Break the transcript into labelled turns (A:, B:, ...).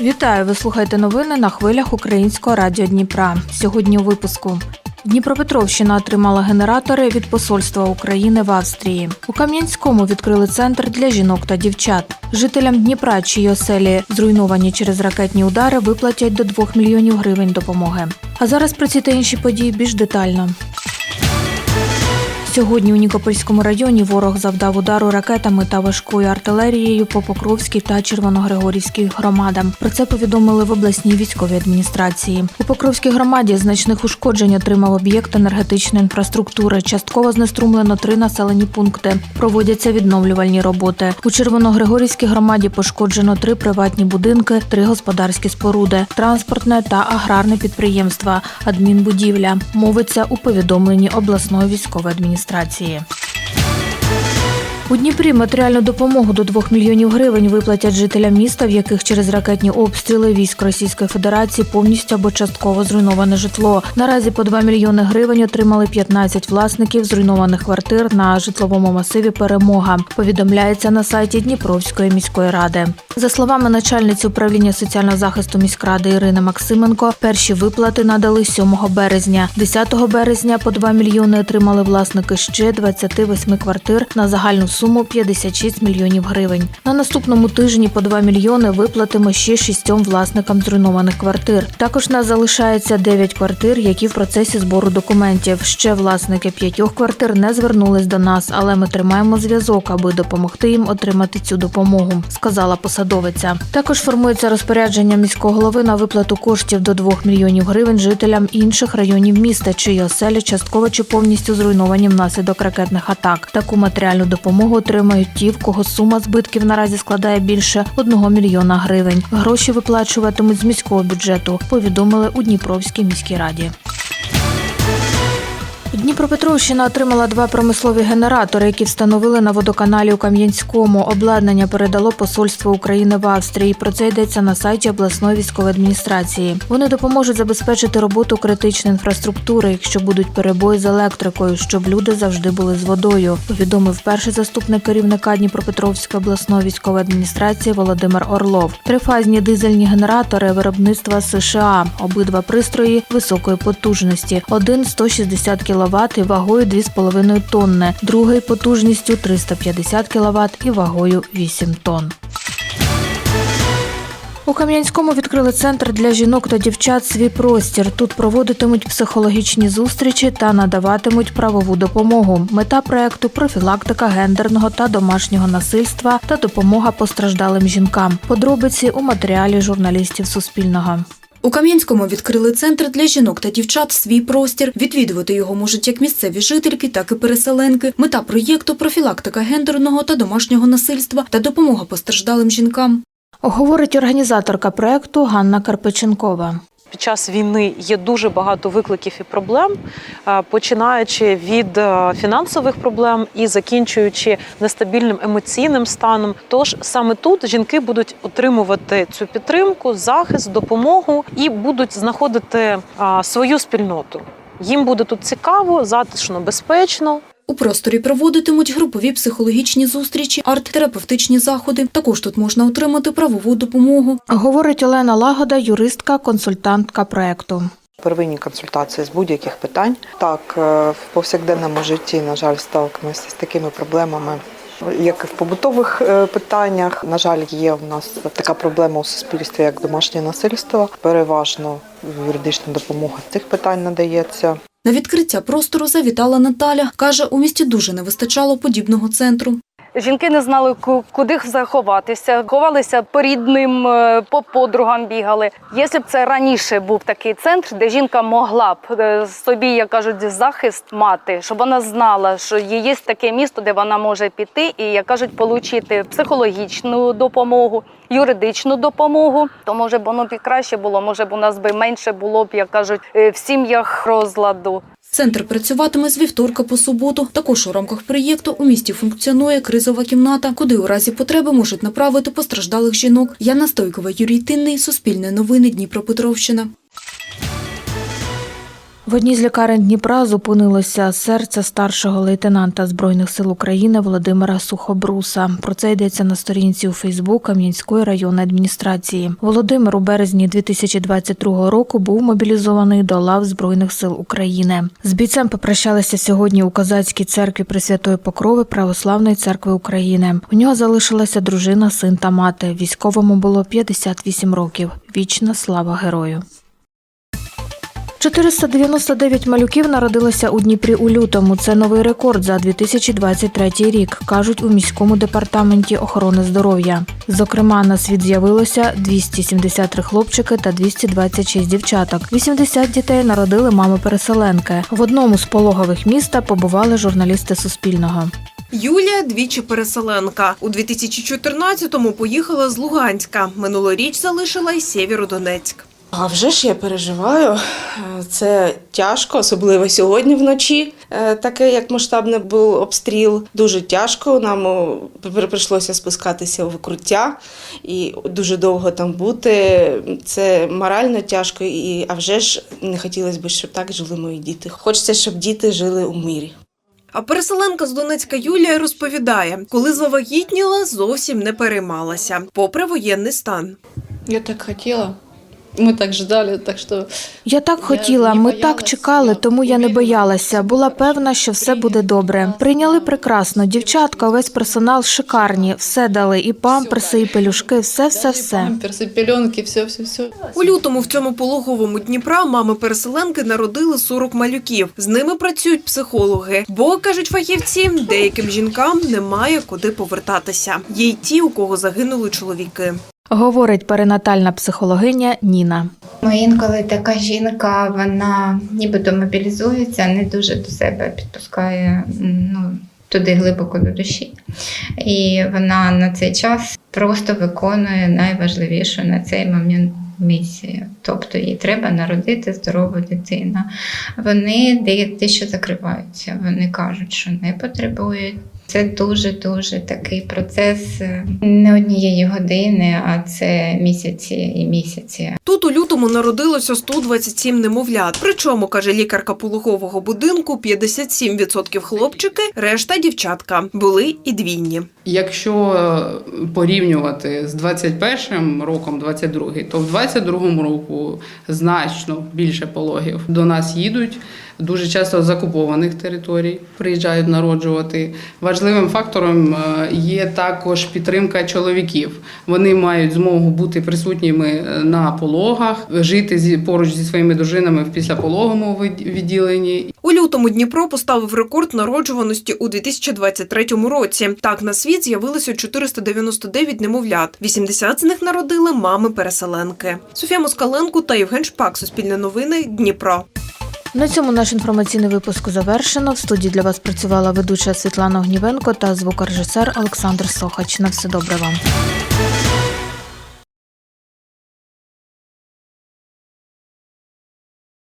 A: Вітаю! Ви слухаєте новини на хвилях Українського радіо Дніпра. Сьогодні у випуску. Дніпропетровщина отримала генератори від Посольства України в Австрії. У Кам'янському відкрили центр для жінок та дівчат. Жителям Дніпра, чиї оселі зруйновані через ракетні удари, виплатять до 2 мільйонів гривень допомоги. А зараз про ці та інші події більш детально. Сьогодні у Нікопольському районі ворог завдав удару ракетами та важкою артилерією по Покровській та Червоногригорівській громадам. Про це повідомили в обласній військовій адміністрації. У Покровській громаді значних ушкоджень отримав об'єкт енергетичної інфраструктури. Частково знеструмлено три населені пункти. Проводяться відновлювальні роботи. У Червоногригорівській громаді пошкоджено три приватні будинки, три господарські споруди, транспортне та аграрне підприємства, адмінбудівля. Мовиться у повідомленні обласної військової адміністрації адміністрації. У Дніпрі матеріальну допомогу до 2 мільйонів гривень виплатять жителям міста, в яких через ракетні обстріли військ Російської Федерації повністю або частково зруйноване житло. Наразі по 2 мільйони гривень отримали 15 власників зруйнованих квартир на житловому масиві Перемога. Повідомляється на сайті Дніпровської міської ради. За словами начальниці управління соціального захисту міськради Ірини Максименко, перші виплати надали 7 березня. 10 березня по 2 мільйони отримали власники ще 28 квартир на загальну суму 56 мільйонів гривень. На наступному тижні по 2 мільйони виплатимо ще шістьом власникам зруйнованих квартир. Також нас залишається 9 квартир, які в процесі збору документів. Ще власники п'ятьох квартир не звернулись до нас, але ми тримаємо зв'язок, аби допомогти їм отримати цю допомогу, сказала посадовиця. Також формується розпорядження міського голови на виплату коштів до 2 мільйонів гривень жителям інших районів міста, чиї оселі частково чи повністю зруйновані внаслідок ракетних атак. Таку матеріальну допомогу отримають ті, в кого сума збитків наразі складає більше 1 мільйона гривень. Гроші виплачуватимуть з міського бюджету. Повідомили у Дніпровській міській раді. Дніпропетровщина отримала два промислові генератори, які встановили на водоканалі у Кам'янському. Обладнання передало посольство України в Австрії. Про це йдеться на сайті обласної військової адміністрації. Вони допоможуть забезпечити роботу критичної інфраструктури, якщо будуть перебої з електрикою, щоб люди завжди були з водою. Повідомив перший заступник керівника Дніпропетровської обласної військової адміністрації Володимир Орлов. Трифазні дизельні генератори виробництва США. Обидва пристрої високої потужності. Один 160 кВт і вагою 2,5 тонни, другий потужністю 350 кВт і вагою 8 тонн. У Кам'янському відкрили центр для жінок та дівчат свій простір. Тут проводитимуть психологічні зустрічі та надаватимуть правову допомогу. Мета проекту профілактика гендерного та домашнього насильства та допомога постраждалим жінкам. Подробиці у матеріалі журналістів Суспільного.
B: У Кам'янському відкрили центр для жінок та дівчат свій простір. Відвідувати його можуть як місцеві жительки, так і переселенки. Мета проєкту профілактика гендерного та домашнього насильства та допомога постраждалим жінкам.
A: Говорить організаторка проекту Ганна Карпиченкова.
C: Під час війни є дуже багато викликів і проблем, е, починаючи від е, фінансових проблем і закінчуючи нестабільним емоційним станом. Тож саме тут жінки будуть отримувати цю підтримку, захист, допомогу і будуть знаходити е, свою спільноту. Їм буде тут цікаво, затишно, безпечно.
B: У просторі проводитимуть групові психологічні зустрічі, арт-терапевтичні заходи. Також тут можна отримати правову допомогу.
A: Говорить Олена Лагода, юристка, консультантка проекту.
D: Первинні консультації з будь-яких питань. Так, е, в повсякденному житті, на жаль, сталкуємося з такими проблемами, як і в побутових е, питаннях. На жаль, є в нас така проблема у суспільстві, як домашнє насильство. Переважно юридична допомога з цих питань надається.
B: На відкриття простору завітала Наталя. Каже, у місті дуже не вистачало подібного центру.
E: Жінки не знали, ку- куди заховатися, ховалися по рідним, е, по подругам бігали. Якщо б це раніше був такий центр, де жінка могла б е, собі, як кажуть, захист мати, щоб вона знала, що є таке місто, де вона може піти і, як кажуть, отримати психологічну допомогу, юридичну допомогу, то може б воно б і краще було. Може б у нас би менше було б, як кажуть, е, в сім'ях розладу.
B: Центр працюватиме з вівторка по суботу. Також у рамках проєкту у місті функціонує кризова кімната, куди у разі потреби можуть направити постраждалих жінок. Яна Стойкова, Юрій Тинний, Суспільне новини, Дніпропетровщина.
A: В одній з лікарень Дніпра зупинилося серце старшого лейтенанта Збройних сил України Володимира Сухобруса. Про це йдеться на сторінці у Фейсбук Кам'янської районної адміністрації. Володимир у березні 2022 року був мобілізований до лав Збройних сил України. З бійцем попрощалися сьогодні у козацькій церкві Пресвятої Покрови Православної церкви України. У нього залишилася дружина, син та мати. Військовому було 58 років. Вічна слава герою. 499 малюків народилося у Дніпрі у лютому. Це новий рекорд за 2023 рік, кажуть у міському департаменті охорони здоров'я. Зокрема, на світ з'явилося 273 хлопчики та 226 дівчаток. 80 дітей народили мами-переселенки. В одному з пологових міста побували журналісти Суспільного.
F: Юлія двічі переселенка. У 2014-му поїхала з Луганська. Минулоріч залишила й Сєвєродонецьк.
G: А вже ж я переживаю. Е, Це тяжко, особливо сьогодні вночі. Е, Таке як масштабний був обстріл. Дуже тяжко. Нам прийшлося спускатися в укриття і дуже довго там бути. Це морально тяжко, і а вже ж не хотілося б, щоб так жили мої діти. Хочеться, щоб діти жили у мирі.
F: А переселенка з Донецька Юлія розповідає, коли завагітніла, зовсім не переймалася, попри воєнний стан.
H: Я так хотела. Мы так ждали, так что
A: Я так хотіла, ми так чекали,
H: я
A: тому я не боялася. Була певна, що все буде добре. Прийняли прекрасно. Дівчатка, весь персонал шикарні. Все дали, і памперси, і пелюшки, все, все, все.
H: памперсы, пеленки, все, все, все.
F: У лютому в цьому пологовому Дніпра мами переселенки народили 40 малюків. З ними працюють психологи. Бо кажуть фахівці, деяким жінкам немає куди повертатися. Є й ті, у кого загинули чоловіки.
A: Говорить перинатальна психологиня Ніна.
I: Ну, інколи така жінка, вона нібито мобілізується, не дуже до себе підпускає ну, туди глибоко до душі. І вона на цей час просто виконує найважливішу на цей момент місію. Тобто їй треба народити здорову дитину. Вони де- дещо закриваються, вони кажуть, що не потребують. Це дуже-дуже такий процес е, не однієї години, а це місяці і місяці.
F: Тут у лютому народилося 127 немовлят. Причому, каже лікарка пологового будинку, 57% хлопчики, решта дівчатка. Були і двійні.
J: Якщо е, порівнювати з 21 роком, 22, то в 22 року значно більше пологів до нас їдуть. Дуже часто з окупованих територій приїжджають народжувати. Важливим фактором е, є також підтримка чоловіків. Вони мають змогу бути присутніми е, на пологах, жити поруч зі своїми дружинами в післяпологовому від- відділенні
F: У лютому Дніпро поставив рекорд народжуваності у 2023 році. Так на світ з'явилося 499 немовлят. 80 з них народили мами-переселенки. Софія Москаленко та Євген Шпак. Суспільне новини. Дніпро.
A: На цьому наш інформаційний випуск завершено. В студії для вас працювала ведуча Світлана Огнівенко та звукорежисер Олександр Сохач. На все добре вам.